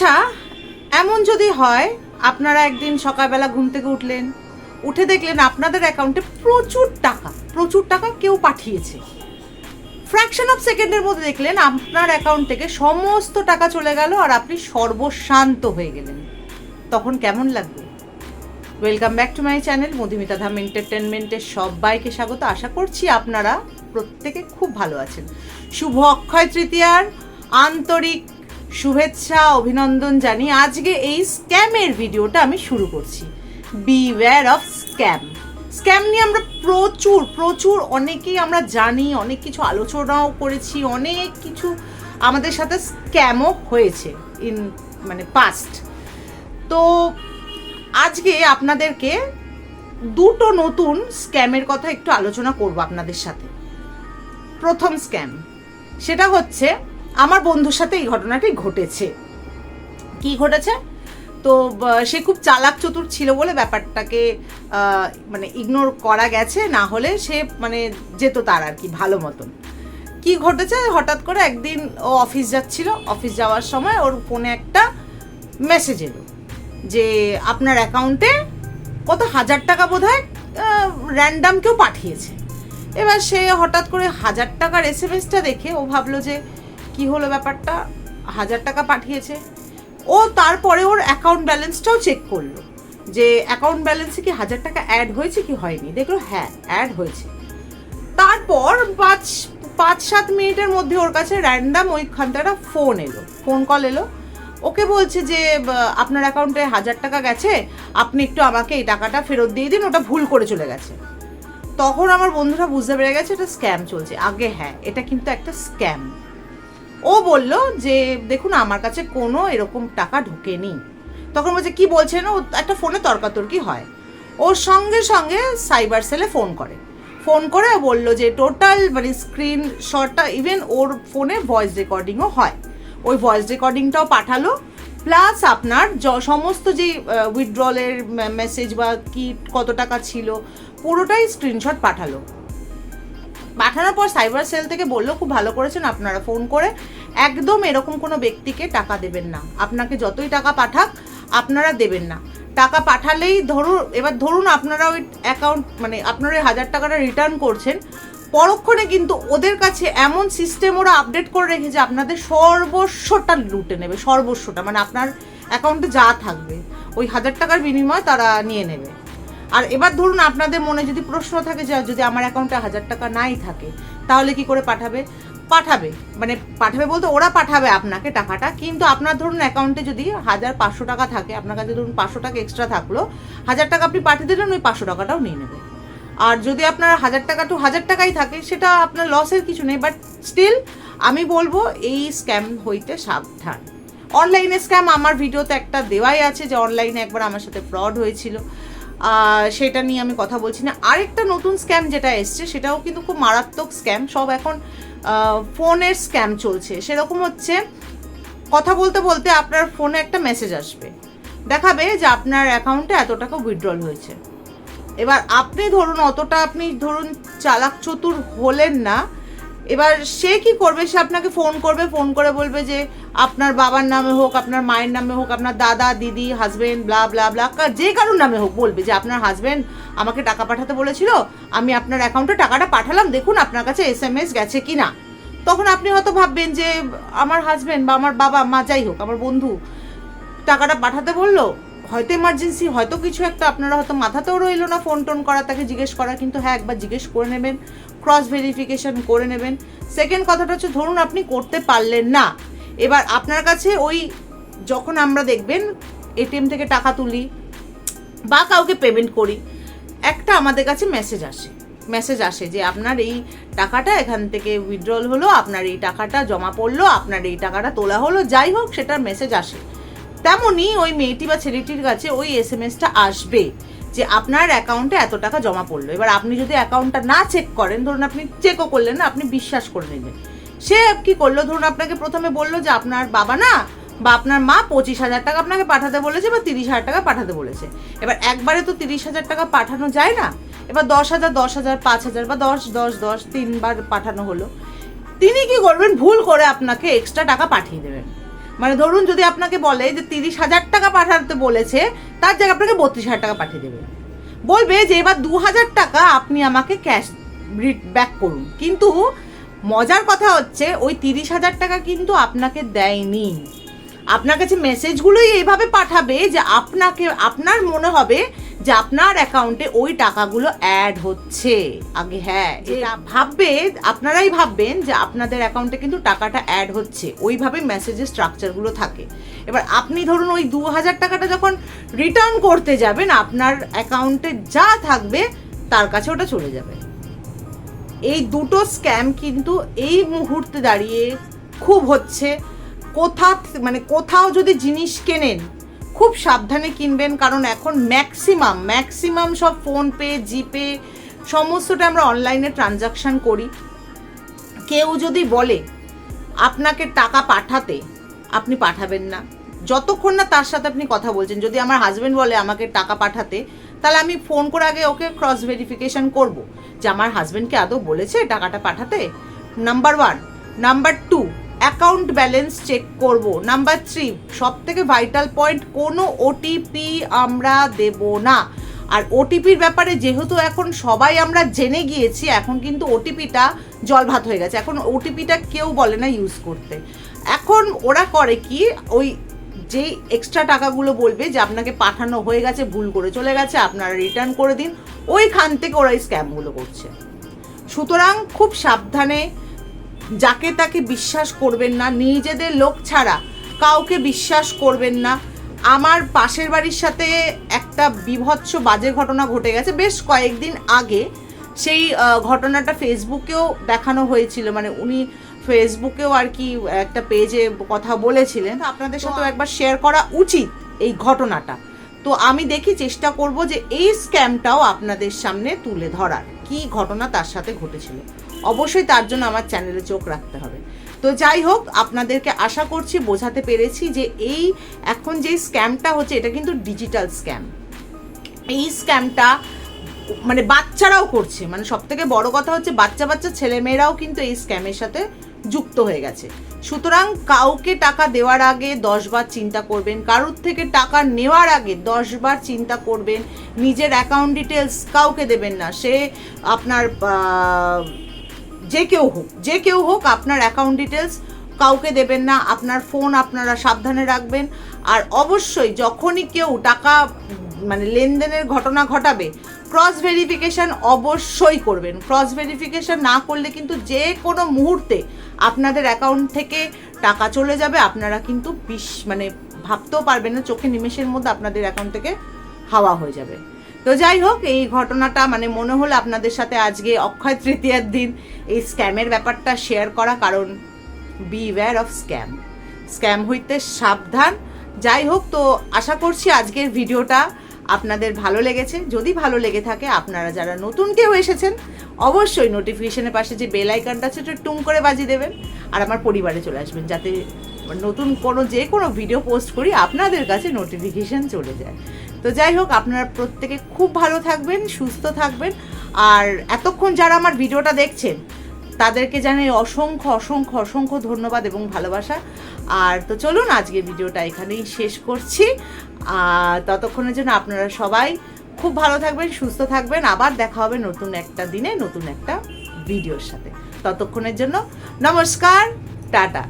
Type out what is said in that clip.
আচ্ছা এমন যদি হয়, আপনারা একদিন সকালবেলা ঘুম থেকে উঠলেন, উঠে দেখলেন আপনাদের অ্যাকাউন্টে প্রচুর টাকা প্রচুর টাকা কেউ পাঠিয়েছে। ফ্র্যাকশন অফ সেকেন্ডের মধ্যে দেখলেন আপনার অ্যাকাউন্ট থেকে সমস্ত টাকা চলে গেল আর আপনি সর্বশান্ত হয়ে গেলেন। তখন কেমন লাগবে? Welcome back to my channel Madhumita Dham এন্টারটেনমেন্টের সবাইকে স্বাগত। আশা করছি আপনারা প্রত্যেকে খুব ভালো আছেন। শুভ অক্ষয় তৃতীয়ার, আন্তরিক শুভেচ্ছা, অভিনন্দন জানিয়ে আজকে এই স্ক্যামের ভিডিওটা আমি শুরু করছি। বিওয়্যার অফ স্ক্যাম স্ক্যাম নিয়ে আমরা প্রচুর প্রচুর অনেকেই আমরা জানি, অনেক কিছু আলোচনাও করেছি, অনেক কিছু আমাদের সাথে স্ক্যামও হয়েছে ইন মানে পাস্ট তো আজকে আপনাদেরকে দুটো নতুন স্ক্যামের কথা একটু আলোচনা করব আপনাদের সাথে। প্রথম স্ক্যাম সেটা হচ্ছে আমার বন্ধুর সাথে এই ঘটনাটি ঘটেছে। কি ঘটেছে? তো সে খুব চালাক চতুর ছিল বলে ব্যাপারটাকে মানে ইগনোর করা গেছে, না হলে সে মানে যেত তার আর কি, ভালো মতন। কি ঘটেছে? হঠাৎ করে একদিন ও অফিস যাচ্ছিল। অফিস যাওয়ার সময় ওর ফোনে একটা মেসেজ এলো যে, আপনার অ্যাকাউন্টে কত হাজার টাকা বোধ হয় র্যান্ডাম কেউ পাঠিয়েছে? এবার সে হঠাৎ করে হাজার টাকার এস এম এসটা দেখে ও ভাবলো যে কি হলো ব্যাপারটা? হাজার টাকা পাঠিয়েছে। ও তারপরে ওর অ্যাকাউন্ট ব্যালেন্সটাও চেক করল। যে অ্যাকাউন্ট ব্যালেন্সে কি হাজার টাকা অ্যাড হয়েছে কি হয়নি? দেখল হ্যাঁ অ্যাড হয়েছে। তারপর পাঁচ পাঁচ সাত মিনিটের মধ্যে ওর কাছে র্যান্ডাম ওইখান থেকে একটা ফোন এলো। ফোন কল এলো। ওকে বলছে যে আপনার অ্যাকাউন্টে হাজার টাকা গেছে। আপনি একটু আমাকে এই টাকাটা ফেরত দিয়ে দিন, ওটা ভুল করে চলে গেছে। তখন আমার বন্ধুরা বুঝতে পেরে গেছে, এটা স্ক্যাম চলছে। আগে হ্যাঁ এটা কিন্তু একটা স্ক্যাম ও বলল যে, দেখুন, আমার কাছে কোনো এরকম টাকা ঢোকেনি। তখন বলছে, কি বলছেন ও একটা ফোনে তর্কাতর্কি হয়। ওর সঙ্গে সঙ্গে সাইবার সেলে ফোন করে। ফোন করে বলল যে টোটাল মানে স্ক্রিন শটটা ইভেন ওর ফোনে ভয়েস রেকর্ডিংও হয়। ওই ভয়েস রেকর্ডিংটাও পাঠালো। প্লাস আপনার সমস্ত যে উইথড্রলের মেসেজ বা কি, কত টাকা ছিল, পুরোটাই স্ক্রিনশট পাঠালো। পাঠানোর পর সাইবার সেল থেকে বলল, খুব ভালো করেছেন আপনারা ফোন করে। একদম এরকম কোনো ব্যক্তিকে টাকা দেবেন না। আপনাকে যতই টাকা পাঠাক, আপনারা দেবেন না। টাকা পাঠালেই ধরুন এবার ধরুন আপনারা ওই অ্যাকাউন্ট মানে আপনারা ওই হাজার টাকাটা রিটার্ন করছেন, পরক্ষণে কিন্তু ওদের কাছে এমন সিস্টেম ওরা আপডেট করে রেখেছে, আপনাদের সর্বস্বটা লুটে নেবে, সর্বস্বটা। মানে আপনার অ্যাকাউন্টে যা থাকবে, ওই হাজার টাকার বিনিময়ে তারা নিয়ে নেবে। আর এবার ধরুন আপনাদের মনে যদি প্রশ্ন থাকে যে যদি আমার অ্যাকাউন্টে হাজার টাকা নাই থাকে, তাহলে কি করে পাঠাবে? পাঠাবে। মানে পাঠাবে বলতে ওরা পাঠাবে আপনাকে টাকাটা, কিন্তু আপনার ধরুন অ্যাকাউন্টে যদি হাজার পাঁচশো টাকা থাকে, আপনার কাছে ধরুন পাঁচশো টাকা এক্সট্রা থাকল, হাজার টাকা আপনি পাঠিয়ে দিলেন, ওই পাঁচশো টাকাটাও নিয়ে নেবে। আর যদি আপনার হাজার টাকা টু হাজার টাকাই থাকে, সেটা আপনার লসের কিছু নেই বাট স্টিল আমি বলব এই স্ক্যাম হইতে সাবধান। অনলাইনে স্ক্যাম আমার ভিডিওতে একটা দেওয়াই আছে যে অনলাইনে একবার আমার সাথে ফ্রড হয়েছিল। সেটা নিয়ে আমি কথা বলছি না। আরেকটা নতুন স্ক্যাম যেটা এসছে, সেটাও কিন্তু খুব মারাত্মক স্ক্যাম সব এখন ফোনের স্ক্যাম চলছে। সেরকম হচ্ছে, কথা বলতে বলতে আপনার ফোনে একটা মেসেজ আসবে। দেখাবে যে আপনার অ্যাকাউন্টে এত টাকা উইথড্রল হয়েছে। এবার আপনি ধরুন, অতটা আপনি ধরুন চালাক চতুর হলেন না এবার সে কি করবে? সে আপনাকে ফোন করবে ফোন করে বলবে যে, আপনার বাবার নামে হোক, আপনার মায়ের নামে হোক, আপনার দাদা, দিদি হাজবেন্ড ব্লা ব্লা ব্লা যে কারোর নামে হোক বলবে যে, আপনার হাজবেন্ড আমাকে টাকা পাঠাতে বলেছিল, আমি আপনার অ্যাকাউন্টে টাকাটা পাঠালাম, দেখুন আপনার কাছে এস এম এস গেছে কি না তখন আপনি হয়তো ভাববেন যে, আমার হাজবেন্ড বা আমার বাবা, মা যাই হোক, আমার বন্ধু টাকাটা পাঠাতে বলল, হয়তো এমার্জেন্সি হয়তো কিছু একটা, আপনারা হয়তো মাথাতেও রইল না ফোন টোন করা, তাকে জিজ্ঞেস করা, কিন্তু হ্যাঁ একবার জিজ্ঞেস করে নেবেন। ক্রস ভেরিফিকেশন করে নেবেন। সেকেন্ড কথাটা হচ্ছে, ধরুন আপনি করতে পারলেন না, এবার আপনার কাছে ওই যখন আমরা দেখবেন এটিএম থেকে টাকা তুলি বা কাউকে পেমেন্ট করি, একটা আমাদের কাছে মেসেজ আসে। মেসেজ আসে যে, আপনার এই টাকাটা এখান থেকে উইথড্রল হলো, আপনার এই টাকাটা জমা পড়ল, আপনার এই টাকাটা তোলা হলো, যাই হোক সেটার মেসেজ আসে। তেমনই ওই মেয়েটি বা ছেলেটির কাছে ওই এস এম এসটা আসবে। যে আপনার অ্যাকাউন্টে এত টাকা জমা পড়ল। এবার আপনি যদি অ্যাকাউন্টটা না চেক করেন, ধরুন আপনি চেকও করলেন না, আপনি বিশ্বাস করে নিলেন। সে কি করল? ধরুন আপনাকে প্রথমে বলল যে আপনার বাবা না, বা আপনার মা পঁচিশ হাজার টাকা আপনাকে পাঠাতে বলেছে বা তিরিশ হাজার টাকা পাঠাতে বলেছে। এবার একবারে তো তিরিশ হাজার টাকা পাঠানো যায় না। এবার দশ হাজার দশ হাজার, পাঁচ হাজার বা দশ দশ দশ, তিনবার পাঠানো হলো। তিনি কি করবেন? ভুল করে আপনাকে এক্সট্রা টাকা পাঠিয়ে দেবেন। মানে ধরুন যদি আপনাকে বলে যে তিরিশ হাজার টাকা পাঠাতে বলেছে, তার জায়গায় আপনাকে বত্রিশ হাজার টাকা পাঠিয়ে দেবে। বলবে যে এবার দু হাজার টাকা আপনি আমাকে ক্যাশ ব্যাক করুন। কিন্তু মজার কথা হচ্ছে, ওই তিরিশ হাজার টাকা কিন্তু আপনাকে দেয়নি। আপনার কাছে মেসেজগুলোই এইভাবে পাঠাবে যে আপনাকে, আপনার মনে হবে যে আপনার অ্যাকাউন্টে ওই টাকাগুলো অ্যাড হচ্ছে। আগে হ্যাঁ এটা ভাববে আপনারাই ভাববেন যে আপনাদের অ্যাকাউন্টে কিন্তু টাকাটা অ্যাড হচ্ছে। ওইভাবে মেসেজের স্ট্রাকচারগুলো থাকে। এবার আপনি ধরুন ওই দু হাজার টাকাটা যখন রিটার্ন করতে যাবেন আপনার অ্যাকাউন্টে যা থাকবে তার কাছে ওটা চলে যাবে। এই দুটো স্ক্যাম কিন্তু এই মুহূর্তে দাঁড়িয়ে খুব হচ্ছে। কোথা মানে কোথাও যদি জিনিস কেনেন খুব সাবধানে কিনবেন, কারণ এখন ম্যাক্সিমাম ম্যাক্সিমাম সব ফোনপে জিপে সমস্তটা আমরা অনলাইনে ট্রানজাকশন করি। কেউ যদি বলে, আপনাকে টাকা পাঠাতে, আপনি পাঠাবেন না। যতক্ষণ না তার সাথে আপনি কথা বলছেন, যদি আমার হাজব্যান্ড বলে, আমাকে টাকা পাঠাতে, তাহলে আমি ফোন করে আগে ওকে ক্রস ভেরিফিকেশন করব যে, আমার হাজব্যান্ডকে আদৌ বলেছে টাকাটা পাঠাতে? Number one number two account balance check করব। নাম্বার থ্রি সব থেকে ভাইটাল পয়েন্ট, কোনো ওটিপি আমরা দেব না। আর ওটিপির ব্যাপারে যেহেতু এখন সবাই আমরা জেনে গিয়েছি, এখন কিন্তু ওটিপিটা জল ভাত হয়ে গেছে। এখন ওটিপিটা কেউ বলে না ইউজ করতে। এখন ওরা করে কি, ওই যেই এক্সট্রা টাকাগুলো বলবে যে আপনাকে পাঠানো হয়ে গেছে, ভুল করে চলে গেছে, আপনারা রিটার্ন করে দিন। ওইখান থেকে ওরা স্ক্যামগুলো করছে। সুতরাং খুব সাবধানে যাকে তাকে বিশ্বাস করবেন না নিজেদের লোক ছাড়া কাউকে বিশ্বাস করবেন না। আমার পাশের বাড়ির সাথে একটা বিভৎস বাজে ঘটনা ঘটে গেছে। বেশ কয়েকদিন আগে সেই ঘটনাটা ফেসবুকেও দেখানো হয়েছিল। মানে উনি ফেসবুকেও আর কি একটা পেজে কথা বলেছিলেন। আপনাদের সাথেও একবার শেয়ার করা উচিত এই ঘটনাটা। তো আমি দেখি চেষ্টা করব যে এই স্ক্যামটাও আপনাদের সামনে তুলে ধরার। কি ঘটনা তার সাথে ঘটেছিল? অবশ্যই তার জন্য আমার চ্যানেলে চোখ রাখতে হবে। তো যাই হোক, আপনাদেরকে আশা করছি, বোঝাতে পেরেছি যে এই এখন যে স্ক্যামটা হচ্ছে, এটা কিন্তু ডিজিটাল স্ক্যাম। এই স্ক্যামটা মানে বাচ্চারাও করছে। মানে সব থেকে বড় কথা হচ্ছে, বাচ্চা বাচ্চা ছেলেমেয়েরাও কিন্তু এই স্ক্যামের সাথে যুক্ত হয়ে গেছে। সুতরাং কাউকে টাকা দেওয়ার আগে দশবার চিন্তা করবেন, কারোর থেকে টাকা নেওয়ার আগে দশবার চিন্তা করবেন, নিজের অ্যাকাউন্ট ডিটেলস কাউকে দেবেন না। সে আপনার যে কেউ হোক, যে কেউ হোক আপনার অ্যাকাউন্ট ডিটেলস কাউকে দেবেন না, আপনার ফোন আপনারা সাবধানে রাখবেন। আর অবশ্যই যখনই কেউ টাকা মানে লেনদেনের ঘটনা ঘটাবে ক্রস ভেরিফিকেশন অবশ্যই করবেন। ক্রস ভেরিফিকেশান না করলে কিন্তু যে কোনো মুহূর্তে আপনাদের অ্যাকাউন্ট থেকে টাকা চলে যাবে। আপনারা কিন্তু বিশ মানে ভাবতেও পারবেন না, চোখে নিমেষের মধ্যে আপনাদের অ্যাকাউন্ট থেকে হাওয়া হয়ে যাবে। তো যাই হোক, এই ঘটনাটা মানে মনে হলো আপনাদের সাথে আজকে অক্ষয় তৃতীয়ার দিন। এই স্ক্যামের ব্যাপারটা শেয়ার করা, কারণ beware of scam scam হইতে সাবধান। যাই হোক, তো আশা করছি আজকের ভিডিওটা আপনাদের ভালো লেগেছে। যদি ভালো লেগে থাকে, আপনারা যারা নতুন কেউ এসেছেন, অবশ্যই নোটিফিকেশনের পাশে যে বেল আইকনটা আছে, ওটা টুম করে বাজিয়ে দেবেন। আর আমার পরিবারে চলে আসবেন, যাতে নতুন কোনো যে কোনো ভিডিও পোস্ট করি, আপনাদের কাছে নোটিফিকেশন চলে যায়। তো যাই হোক, আপনারা প্রত্যেকে খুব ভালো থাকবেন, সুস্থ থাকবেন। আর এতক্ষণ যারা আমার ভিডিওটা দেখছেন, তাদেরকে জানাই অসংখ্য অসংখ্য অসংখ্য ধন্যবাদ এবং ভালোবাসা। আর তো চলুন আজকে ভিডিওটা এখানেই শেষ করছি। আর ততক্ষণের জন্য আপনারা সবাই খুব ভালো থাকবেন, সুস্থ থাকবেন। আবার দেখা হবে নতুন একটা দিনে, নতুন একটা ভিডিওর সাথে। ততক্ষণের জন্য নমস্কার, টাটা।